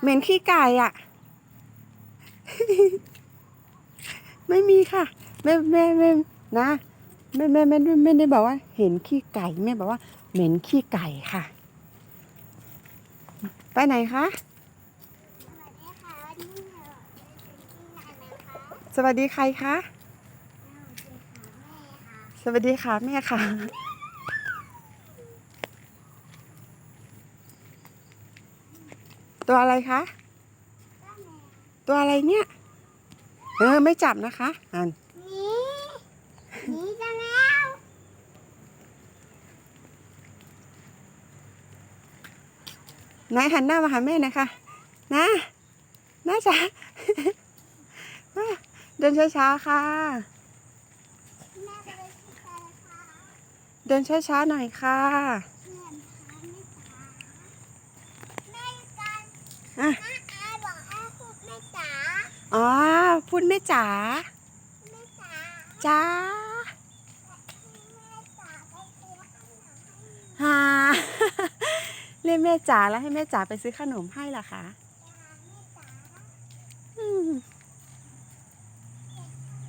เหม็นขี้ไก่อะ ไม่มีค่ะแม่แม่แม่นะแม่แม่แม่ไม่ไม่ได้บอกว่า เห็นขี้ไก่แม่บอกว่า เหม็นขี้ไก่ค่ะ ไปไหนคะสวัสดีค่ะวันนี้เราจะไปที่ไหนไหมคะสวัสดีใครคะสวัสดีค่ะแม่ค่ะ สวัสดีค่ะแม่ค่ะ ตัวอะไรคะก็แม่ตัวอะไรเนี่ย เออ ไม่จับนะคะอ่านนี่นี่จะแล้วนายหันหน้ามาหาแม่หน่อยค่ะนะน่าจะเดินช้าๆค่ะแม่จะไปที่ไหนคะเดินช้าๆหน่อยค่ะ เพื่อนคะแม่จ๋าแม่กัน อะอาบอกอาพูดแม่จ๋าอ๋อพูดแม่จ๋าแม่จ๋าจ้าฮ่าเรียกแม่จ๋าแล้วให้แม่จ๋าไปซื้อขนมให้ล่ะคะจ้าแม่จ๋าอืมท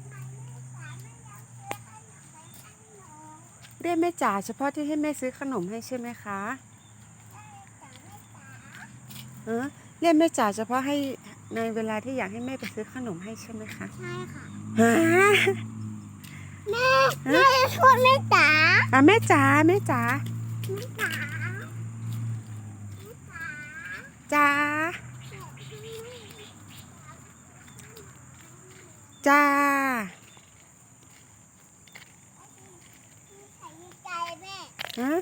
ำไมแม่จ๋าไม่ยอมซื้อขนมไปให้หนูเรียกแม่จ๋าเฉพาะที่ให้แม่ซื้อขนมให้ใช่ไหมคะเออ เรียกแม่จ๋าเฉพาะให้ในเวลาที่อยากให้แม่ไปซื้อขนมให้ใช่ไหมคะใช่ค่ะฮะแม่แม่จะพูดแม่จ๋าอะแม่จ๋าแม่จ๋าแม่จ๋าแม่จ๋าจ๋าจ้าใส่ใจแม่ฮะ